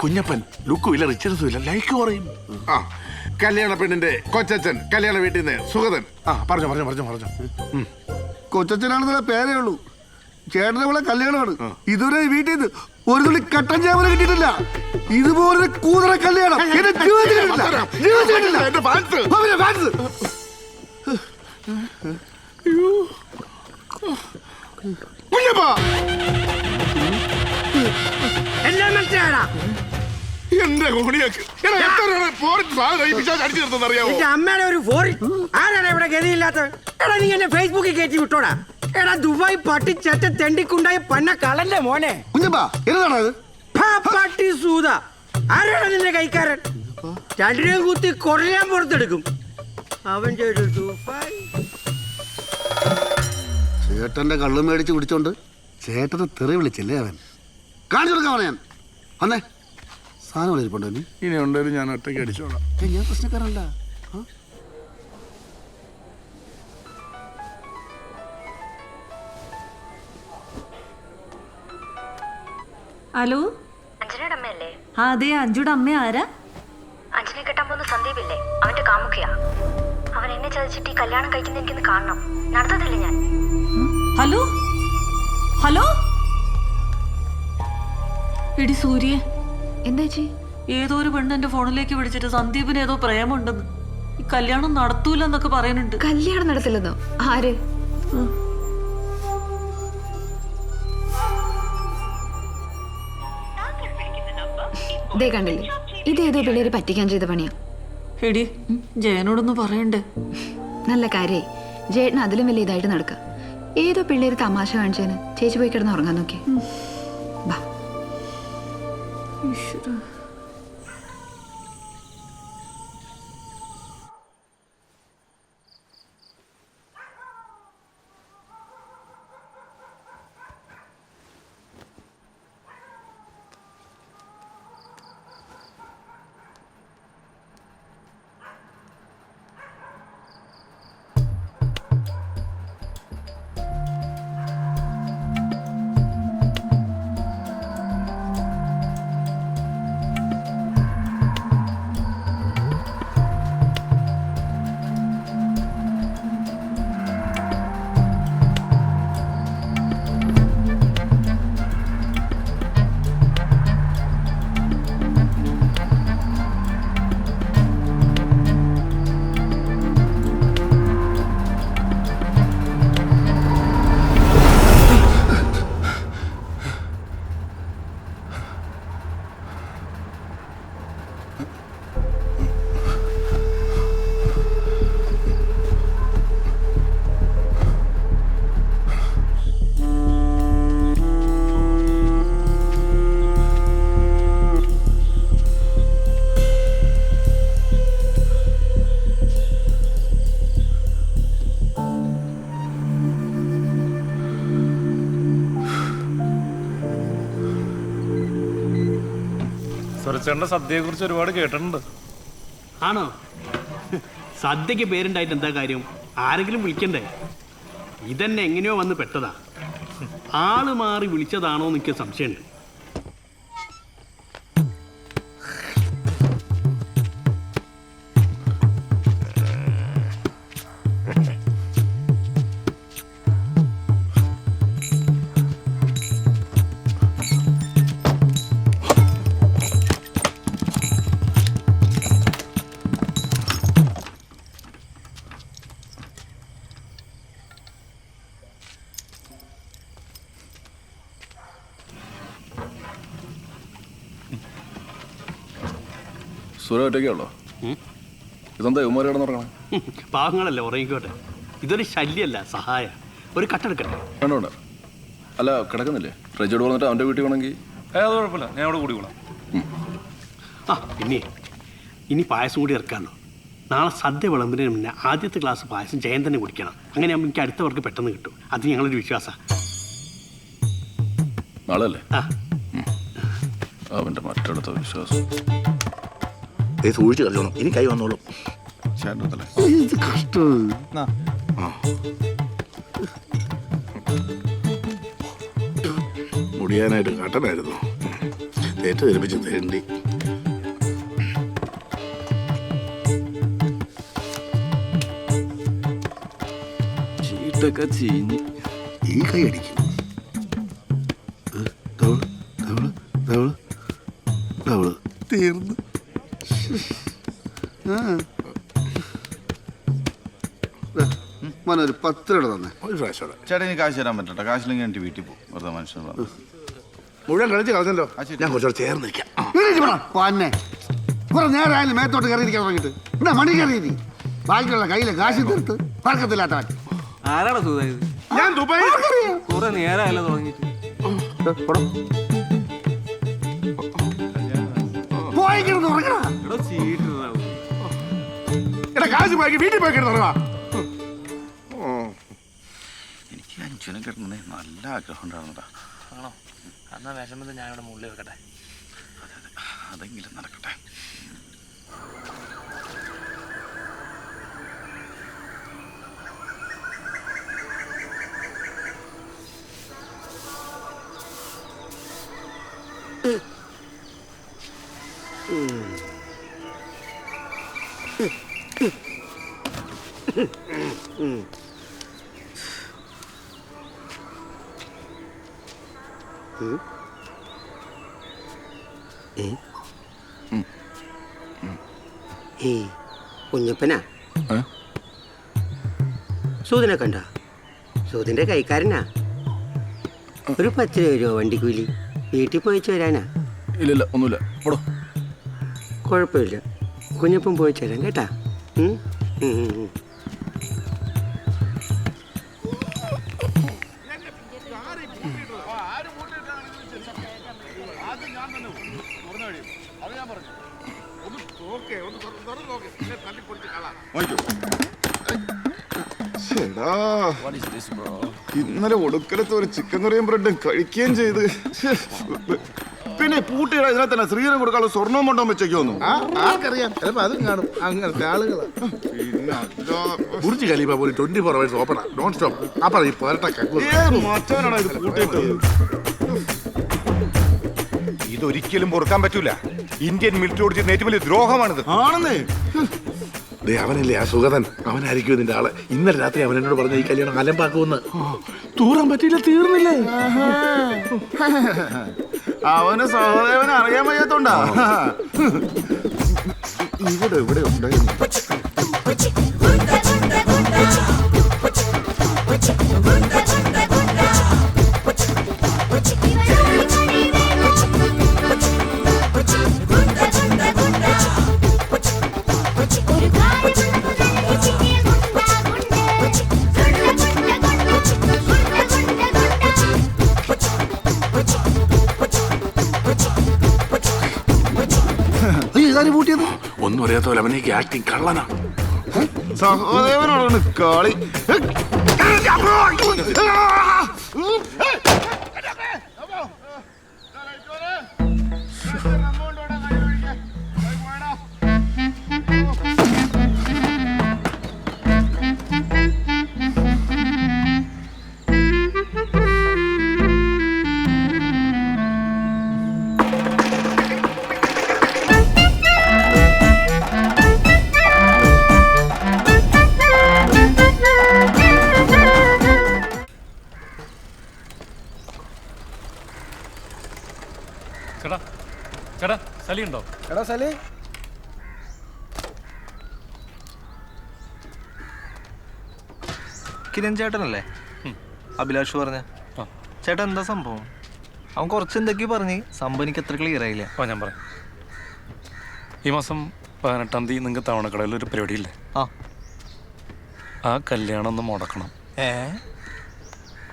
കുഞ്ഞപ്പൻ ലുക്കും ഇല്ല റിച്ചർസും ഇല്ല ലൈക്ക് കുറയും. ആ കല്യാണ പെണ്ണിന്റെ കൊച്ചച്ഛൻ കല്യാണ വീട്ടിൽ നിന്ന് സുഗതൻ. ആ പറഞ്ഞോ പറഞ്ഞോ പറഞ്ഞോ പറഞ്ഞോ. കൊച്ചച്ഛനാണെന്നുള്ള പേരേ ഉള്ളൂ. ചേട്ടനെ ഇവിടെ കല്യാണമാണ്. ഇതുവരെ വീട്ടിൽ നിന്ന് ഒരു തുള്ളി കട്ടൻ ചേവന കിട്ടിയിട്ടില്ല. ഇതുപോലെ കൂതറ കല്യാണം എന്റെ ജീവിതത്തിൽ കണ്ടിട്ടില്ല. ജീവിതത്തിൽ ഫാൻസ്. അവന്റെ ഫാൻസ്. കുഞ്ഞപ്പാ. എന്റെ അമ്മയുടെ ഒരു ഫോറിൻ ആരാണ് ഇവിടെ ഗതിയില്ലാത്ത? എടാ നീ എന്നെ ഫേസ്ബുക്കിൽ കയറ്റി വിട്ടോടാ. എടാ ദുബായ് പട്ടി ചെറ്റ തെണ്ടിക്കുണ്ടായ പന്ന കളന്റെ മോനെ. കുഞ്ഞപ്പാ എന്നതാണ് അത് ഫാ, പട്ടി സൂത. ആരാണ് നിന്റെ കൈക്കാരൻ? രണ്ടിനെയും കുത്തി കൊറയാൻ പുറത്തെടുക്കും. അവന്റെ ഒരു ദുബായ്. ചേട്ടന്റെ കള്ളു മേടിച്ച് കുടിച്ചോണ്ട് ചേട്ടന് തെറി വിളിച്ചില്ലേ അവൻ? കാണിച്ചു കൊടുക്കാൻ ഞാൻ. അന്നേ സാധനം ഇരിപ്പുണ്ടോ നീ ഇനി ഉണ്ടെങ്കിൽ ഞാൻ ഒറ്റയ്ക്ക് അടിച്ചോളാം. ഏയ്, ഞാൻ പ്രശ്നക്കാരല്ല ആ? ഹലോ? അഞ്ജനയുടെ അമ്മയല്ലേ? ആ അതെ അഞ്ജുടെ അമ്മ ആരാ? അഞ്ജനെ കെട്ടാൻ പോകുന്ന സന്ദീപ് ഇല്ലേ അവന്റെ കാമുകയാ. അവൻ എന്നെ ചതിച്ചിട്ട് ഈ കല്യാണം കഴിക്കുന്ന എനിക്കൊന്ന് കാണണം. നടത്തത്തില്ല ഞാൻ? ഹലോ? ഹലോ? എടി സൂര്യ. എന്താ ചേച്ചി? ഏതോ ഒരു പെണ്ണ് എന്റെ ഫോണിലേക്ക് വിളിച്ചിട്ട് സന്ദീപിന് ഏതോ പ്രേമുണ്ടെന്ന്. ഈ കല്യാണം നടത്തൂല എന്നൊക്കെ പറയുന്നുണ്ട്. കല്യാണം നടത്തില്ലെന്നോ? ആര്? ദേ കണ്ടില്ലേ? ഇതേതോ പിള്ളേര് പറ്റിക്കാൻ ചെയ്ത പണിയാ. എടി ജയനോടൊന്ന് പറയണ്ടേ? നല്ല കാര്യേ ജേട്ടൻ അതിലും വലിയ ഇതായിട്ട് നടക്കുക ഏതോ പിള്ളേര് തമാശ കാണിച്ചതിന് ചേച്ചി പോയി കിടന്ന് ഉറങ്ങാൻ നോക്കി ബാ. 浴室的。സദ്യയെ കുറിച്ച് ഒരുപാട് കേട്ടിട്ടുണ്ട്. ആണോ? സദ്യക്ക് പേരുണ്ടായിട്ട് എന്താ കാര്യം? ആരെങ്കിലും വിളിക്കണ്ടേ? ഇതന്നെ എങ്ങനെയോ വന്ന് പെട്ടതാ. ആൾ മാറി വിളിച്ചതാണോ എന്ന് എനിക്ക് സംശയമുണ്ട്. സുര ഒറ്റയ്ക്കുള്ളോ ഇതെന്താ ഉമ്മാരി കിടന്നുറങ്ങണേ? പാവങ്ങളല്ലേ ഉറങ്ങിക്കോട്ടെ ഇതൊരു ശല്യമല്ല സഹായ. ഒരു കട്ടെടുക്കട്ടെ വേണ്ട അല്ല കിടക്കുന്നില്ലേ? റജോട് വന്നിട്ട് അവന്റെ വീട്ടിൽ വേണമെങ്കിൽ. ഏ അത് കുഴപ്പമില്ല. ഞാൻ അവിടെ കൂടിക്കോളാം. ആ പിന്നെ ഇനി പായസം കൂടി ഇറക്കാമല്ലോ നാളെ സദ്യ വിളമ്പിന് മുന്നേ ആദ്യത്തെ ക്ലാസ് പായസം ജയൻ തന്നെ കുടിക്കണം. അങ്ങനെ ആകുമ്പോൾ എനിക്ക് അടുത്തവർക്ക് പെട്ടെന്ന് കിട്ടും. അത് ഞങ്ങളൊരു വിശ്വാസമാണ് നാളെ അല്ലേ ആ അവന്റെ മറ്റടുത്ത വിശ്വാസം. ഏ സൂക്ഷിച്ച് കളിച്ചോണം ഇനി കൈ വന്നോളും ഇത് കഷ്ടം മുടിയാനായിട്ട് കട്ടനായിരുന്നു തേറ്റ് ധരിപ്പിച്ച് തേണ്ടി ചീട്ടൊക്കെ ചീഞ്ഞ് ഈ കൈ അടിക്കും മോനെ ഒരു പത്ത് രൂപ തന്നെ. ഒരു പ്രാവശ്യം കൂടെ. ചേട്ടാ എനിക്ക് കാശ് തരാൻ പറ്റട്ടെ. കാശില്ലെങ്കിൽ എനിക്ക് വീട്ടിൽ പോകും. വെറുതെ മനുഷ്യൻ മുഴുവൻ കളിച്ച് കളഞ്ഞല്ലോ. ആ, ശരി. ഞാൻ കുറച്ചുകൂടെ ചേർന്ന് നിൽക്കാം. ആ. ഇങ്ങോട്ട് വാ, പന്നെ. കുറെ നേരം ആയാലും മേത്തോട്ട് കയറിയിരിക്കാൻ തുടങ്ങിയിട്ട്. എന്നാ മണി കയറിയിരി ബാക്കിയുള്ള കയ്യിലെ കാശ് തീർത്ത് പറക്കത്തില്ലാത്തവൻ. ആരാണ് സൂത ഇത്? ഞാൻ ദുബായ് കുറെ നേരമല്ല തുടങ്ങിയിട്ട്. പോയി കിടന്ന് ഉറങ്ങണ എടോ ചീട്ട് എടാ കാശ് പോയി വീട്ടിൽ പോയി കിടന്നുറങ്ങാ എനിക്ക് അഞ്ചിനെ കിടന്നേ നല്ല ആഗ്രഹം ഉണ്ടായിരുന്നടാ ആണോ? എന്നാ വിഷമത്തിൽ ഞാൻ ഇവിടെ മുകളിൽ വെക്കട്ടെ. അതെങ്കിലും നടക്കട്ടെ. ഏയ് കുഞ്ഞപ്പനാ? സൂതിനെ കണ്ട? സൂതിന്റെ കൈക്കാരനാ. ഒരു പത്ത് രൂപ രൂപ വണ്ടിക്കൂലി. വീട്ടിൽ പോയിച്ച് വരാനാ? ഇല്ലില്ല ഒന്നുമില്ല. കുഴപ്പമില്ല. കുഞ്ഞപ്പം പോയിച്ചു വരാം കേട്ടാ. ഇന്നലെ ഒടുക്കലത്ത് ഒരു ചിക്കൻ കറിയും ബ്രെഡും കഴിക്കുകയും ചെയ്ത്. പിന്നെ പൂട്ടി ഇതിനെ തന്നെ ശ്രീധരൻ കൊടുക്കാനുള്ള സ്വർണവും കൊണ്ടോ വെച്ചേക്കോന്നു ആർക്കറിയാം. ചിലപ്പോ അതും കാണും. അങ്ങനത്തെ ആളുകളാ. പിന്നെ അല്ലാതെ- ബുർജ് ഖലീഫ പോലും ട്വന്റി ഫോർ അവേഴ്സ് ഓപ്പണാ നോൺ സ്റ്റോപ്പ് അപ്പൊ ഈ പോരട്ട മച്ചാനാണ് ഇത് പൂട്ടിയിട്ടത്? ഇതൊരിക്കലും പൊറുക്കാൻ പറ്റൂല. ഇന്ത്യൻ മിലിറ്ററിയോട് ചെയ്യുന്ന ഏറ്റവും വലിയ ദ്രോഹമാണിത്. ആണെന്നേ. ദേ അവനല്ലേ ആ സുഗതൻ. അവനായിരിക്കും ഇതിന്റെ ആൾ. ഇന്നലെ രാത്രി അവൻ എന്നോട് പറഞ്ഞ ഈ കല്യാണം അലമ്പാക്കുമെന്ന്. തൂറാൻ പറ്റില്ല തീർന്നില്ലേ? അവന് സഹോദരനെ അറിയാൻ വയ്യാത്തോണ്ടാ ഇവിടെ ഇവിടെ ഉണ്ടായിരുന്നു ഒന്നും അറിയാത്ത പോലെ അവനേക്ക് ആക്ടിങ് കള്ളനാ സഹോദരനാണ് കളി ഉണ്ടോ? എടാ സലി. കിരൺ ചേട്ടനല്ലേ അഭിലാഷ് പറഞ്ഞ. ചേട്ടൻ എന്താ സംഭവം? അവൻ കുറച്ച് എന്തൊക്കെയോ പറഞ്ഞ്. സംഭവം എനിക്ക് അത്ര ക്ലിയർ ആയില്ല. ഓ ഞാൻ പറയാം. ഈ മാസം പതിനെട്ടാം തീയതി നിങ്ങൾക്ക് തവണക്കടയിൽ ഒരു പരിപാടിയില്ലേ? ആ. ആ കല്യാണം ഒന്ന് മുടക്കണം. ഏ?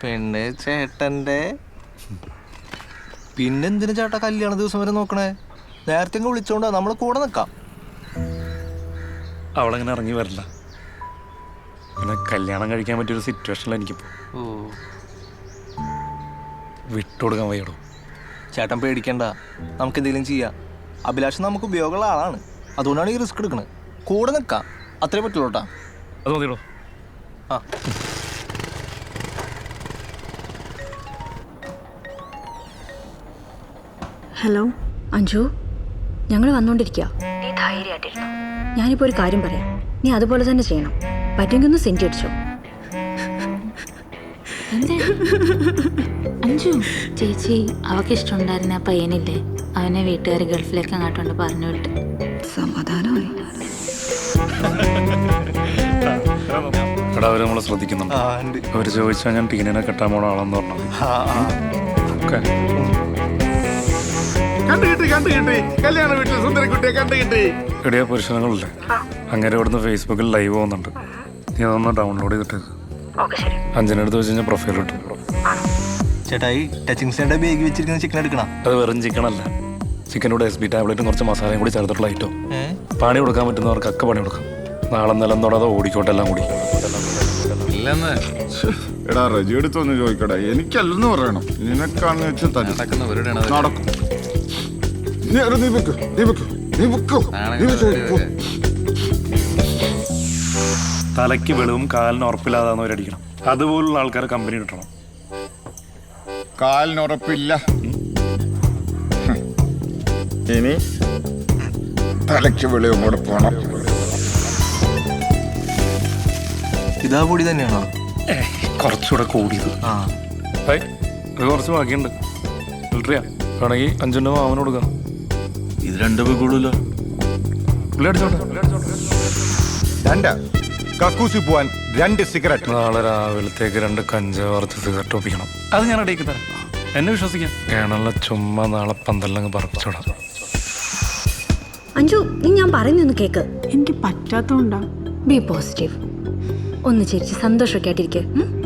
പെണ്ണ് ചേട്ടന്റെ പിന്നെന്തിനു ചേട്ടാ കല്യാണ ദിവസം വരെ നോക്കണേ? നേരത്തെ വിളിച്ചോണ്ട് നമ്മൾ കൂടെ നിക്കാം. അവളങ്ങനെ ഇറങ്ങി വരില്ല. കല്യാണം കഴിക്കാൻ പറ്റിയൊരു സിറ്റുവേഷനിൽ എനിക്കിപ്പോൾ വിട്ടുകൊടുക്കാൻ വയ്യടോ? ചേട്ടൻ പേടിക്കണ്ട. നമുക്ക് എന്തെങ്കിലും ചെയ്യാം. അഭിലാഷം നമുക്ക് ഉപയോഗമുള്ള ആളാണ്. അതുകൊണ്ടാണ് ഈ റിസ്ക് എടുക്കുന്നത് കൂടെ നിൽക്കാം അത്രേ പറ്റുള്ളൂ കേട്ടോ. അത് മതിയോ ആ. ഹലോ അഞ്ജു? ഞങ്ങൾ വന്നോണ്ടിരിക്കുക നീ ധൈര്യമായിട്ടിരുന്നു? ഞാനിപ്പോ ഒരു കാര്യം പറയാം. നീ അതുപോലെ തന്നെ ചെയ്യണം. പറ്റുമെങ്കിൽ ഒന്ന് സെന്റ് അടിച്ചോ അഞ്ചു ചേച്ചി അവക്ക് ഇഷ്ടമുണ്ടായിരുന്ന ആ പയ്യനില്ലേ? അവനെ വീട്ടുകാർ ഗൾഫിലേക്ക് അങ്ങോട്ടുണ്ട് പറഞ്ഞു വിട്ട്. സമാധാനമായി. എടാ അവർ നമ്മളെ ശ്രദ്ധിക്കുന്നുണ്ട്. അവർ ചോദിച്ചാൽ ഞാൻ ടീനിനെ കെട്ടാൻ പോണ ആളെന്ന് പറഞ്ഞു. ഓക്കെ. കണ്ടു കിട്ടി. കല്യാണ വീട്ടിൽ സുന്ദരക്കുട്ടിയെ കണ്ടു കിട്ടി. എടിയ പുരുഷനങ്ങളില്ലേ അങ്ങനെ ഇവിടുന്ന് ഫേസ്ബുക്കിൽ ലൈവ് പോകുന്നുണ്ട്. നീ അതൊന്ന് ഡൗൺലോഡ് ചെയ്തിട്ട് അഞ്ചിനടുത്ത് വെച്ച് കഴിഞ്ഞാൽ പ്രൊഫൈൽ ചേട്ടാ ഈ ടച്ചിങ് സ്റ്റേന്റെ ബേഗ് വെച്ചിരിക്കുന്ന ചിക്കൻ എടുക്കണം? അത് വെറും ചിക്കനല്ല ചിക്കനോട് എസ് ബി ടാബ്ലറ്റും കുറച്ച് മസാലയും കൂടി ചേർത്തിട്ടുള്ള ഐറ്റം പണി കൊടുക്കാൻ പറ്റുന്നവർക്ക് ഒക്കെ പണി കൊടുക്കാം. നാളെ നിലം തൊടാതെ ഓടിക്കോട്ടെ എല്ലാം കൂടി. എടാ റജി എടുത്തൊന്ന് ചോദിക്കടാ. എനിക്കല്ലെന്ന് പറയണം. നിനക്കാണെന്ന് വെച്ചാൽ നടക്കും. നീ വെക്ക് നീ വെക്ക് നീ വെക്കോ. നീ വെച്ചോ. തലയ്ക്ക് വെളിവും കാലിന് ഉറപ്പില്ലാതാന്നവരടിക്കണം അതുപോലുള്ള ആൾക്കാരെ കമ്പനി കിട്ടണം കാലിന് ഉറപ്പില്ല. ഇനി തലയ്ക്ക് വെളിവും കൂടെ പോണം. ഇതാ കൂടി തന്നെയാണോ? കുറച്ചുകൂടെ കൂടിയത്. ആ. ഏയ് ഇത് കുറച്ച് ബാക്കിയുണ്ട്. ഫിൽട്ടറിയാ വേണമെങ്കിൽ അഞ്ചെണ്ണം മാവന് കൊടുക്കാം. ഇത് രണ്ടു പോയി. രണ്ട്. കക്കൂസി പോവാൻ രണ്ട് സിഗരറ്റ്. നാളെ രാവിലത്തേക്ക് രണ്ട് കഞ്ചാവ് വറുത്ത് സിഗരറ്റ് ഒപ്പിക്കണം. അത് ഞാൻ ഇടയ്ക്ക് തരാം. എന്നെ വിശ്വസിക്കാം. കേണല്ല ചുമ്മാ നാളെ പന്തലങ്ങ് പറപ്പിച്ചോടാം. അഞ്ജു നീ ഞാൻ പറയുന്നൊന്ന് കേക്ക്. എനിക്ക് പറ്റാത്തോണ്ടാ. ബി പോസിറ്റീവ് ഒന്ന് ചിരിച്ച് സന്തോഷമൊക്കെ ആയിട്ടിരിക്കെ.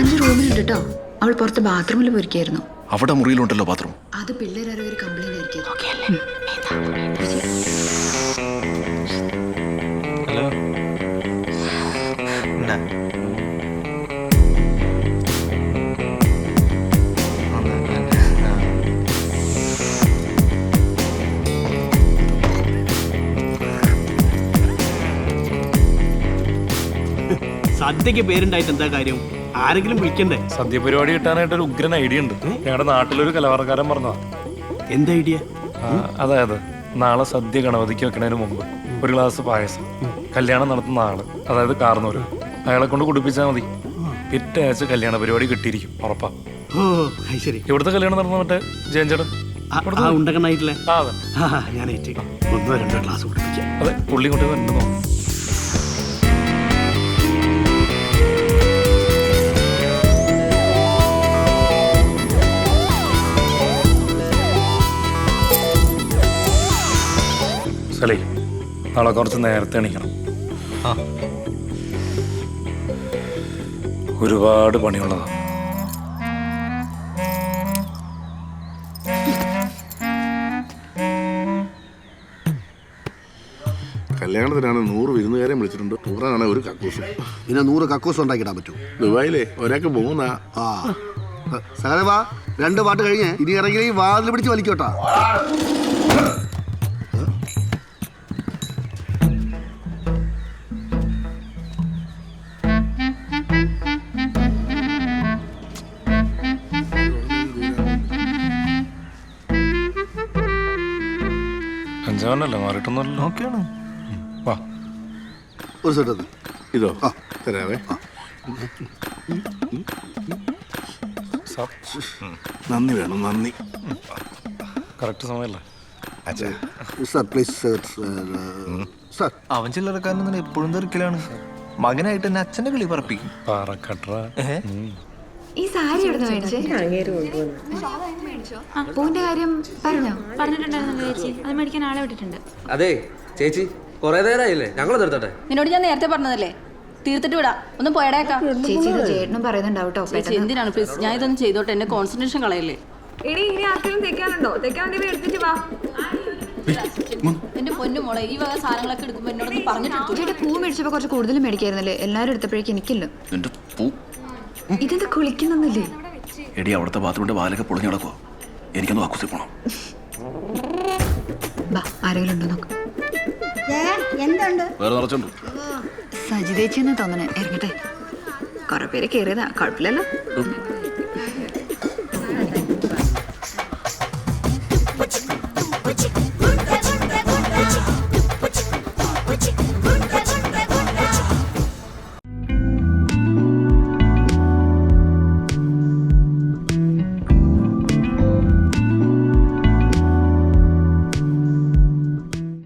അഞ്ച് റൂമിലുണ്ട് കേട്ടോ അവൾ പുറത്ത് ബാത്റൂമിൽ പോയിരിക്കായിരുന്നു. അവിടെ മുറിയിലുണ്ടല്ലോ ബാത്റൂം അത് പിള്ളേരൊരു കംപ്ലൈന്റ് ആയിരിക്കും. സദ്യക്ക് പേരുണ്ടായിട്ട് എന്താ കാര്യം? ആരെങ്കിലും വിളിക്കണ്ടേ? സദ്യ പരിപാടി കിട്ടാനായിട്ട് ഒരു ഉഗ്രൻ ഐഡിയ ഉണ്ട്. ഞങ്ങളുടെ നാട്ടിലൊരു കലാകാരൻ പറഞ്ഞതാ. എന്താ ഐഡിയ? അതായത് നാളെ സദ്യ ഗണപതിക്ക് വെക്കണതിന് മുമ്പ് ഒരു ഗ്ലാസ് പായസം കല്യാണം നടത്തുന്ന ആൾ അതായത് കാർന്നൂര് അയാളെ കൊണ്ട് കുടിപ്പിച്ചാൽ മതി. പിറ്റേ ആഴ്ച കല്യാണ പരിപാടി കിട്ടിയിരിക്കും ഉറപ്പാ. ഓ അത് ശരി. ഇവിടുത്തെ കല്യാണം നടന്ന മറ്റേ ജയൻചേട്ടൻ? ആ, ആ ഉണ്ടക്കണ്ണായിട്ടില്ലേ ആ അതെ. ഞാൻ ഏറ്റ് ഒന്നോ രണ്ടോ ഗ്ലാസ് കുടിപ്പിക്കാം. അതെ പുള്ളി കൊണ്ട് വരണ്ടെന്ന് തോന്നുന്നു സലേ നാളെ കുറച്ച് നേരത്തെ എണീക്കണം. ആ. ഒരുപാട് പണിയുള്ളതാണ് കല്യാണത്തിനാണ് നൂറ് വിരുന്നുകാരെ വിളിച്ചിട്ടുണ്ട്. ടൂറാണ് ഒരു കക്കൂസും. പിന്നെ നൂറ് കക്കൂസ് ഉണ്ടാക്കിയിടാൻ പറ്റൂ. ദുബായിലേ ഒരാൾക്ക് പോകുന്ന. ആ. സകലവാ രണ്ട് പാട്ട് കഴിഞ്ഞ് ഇനി ഇറങ്ങി വാതിൽ പിടിച്ച് വലിക്കോട്ടാ. അഞ്ചാവനല്ലേ മാറിയിട്ടൊന്നുമല്ലോ ഓക്കെയാണ് വാ. ഒരു സെറ്റ് ഇതോ? തരാവേ. നന്ദി വേണം നന്ദി. കറക്റ്റ് സമയമല്ലേ? സർ പ്ലീസ് സർ അവൻ ചില്ലറക്കാരൻ എപ്പോഴും തെറിക്കലാണ് മകനായിട്ട് എന്നെ അച്ഛന്റെ കിളി പറപ്പിക്കും. ഈ സാരി എവിടെ പൂവിന്റെ കാര്യം പറഞ്ഞോ? പറഞ്ഞിട്ടുണ്ടായിരുന്നല്ലോ ചേച്ചി? അത് മേടിക്കാൻ ആളെ വിട്ടിട്ടുണ്ട്. അതെ ചേച്ചി കൊറേ നേരമായില്ലേ ഞങ്ങൾ നിർത്തട്ടെ? നിന്നോട് ഞാൻ നേരത്തെ പറഞ്ഞതല്ലേ? തീർത്തിട്ട് വിടാ. ഒന്ന് പോയടേക്കാ ചേച്ചി ചേട്ടനും പറയുന്നുണ്ടാവും കേട്ടോ ചേച്ചി എന്തിനാണ് പ്ലീസ് ഞാൻ ഇതൊന്നും ചെയ്തോട്ടെ എന്റെ കോൺസെൻട്രേഷൻ കളയല്ലേ? എടി ഇനി ആർക്കെങ്കിലും തെക്കാനുണ്ടോ? തെക്കാൻ വേണ്ടി എടുത്തിട്ട് വാ. എന്റെ പൊന്നു മോളെ ഈ വക സാധനങ്ങളൊക്കെ എടുക്കുമ്പോ എന്നോടൊന്ന് പറഞ്ഞിട്ടുണ്ട് ചേട്ടാ പൂ മേടിച്ചപ്പോ കുറച്ച് കൂടുതൽ മേടിക്കായിരുന്നല്ലേ? എല്ലാരും എടുത്തപ്പോഴേക്കും എനിക്കില്ല. ഇതെന്താ കുളിക്കുന്നൊന്നുമില്ലേ? എടി അവിടുത്തെ ബാത്റൂമിന്റെ വാലൊക്കെ പൊളിഞ്ഞു കിടക്കുവോ. എനിക്കൊന്ന് വാക്കുസി പോണം. ബാ ആരെങ്കിലും ഉണ്ടോ നോക്ക്. എന്തുണ്ട്? വേറെ നിറച്ചുണ്ട്. സജിതേച്ചെന്ന് തോന്നണേ ഇറങ്ങട്ടെ. കുറെ പേര് കയറിയതാ കുഴപ്പമില്ലല്ലോ.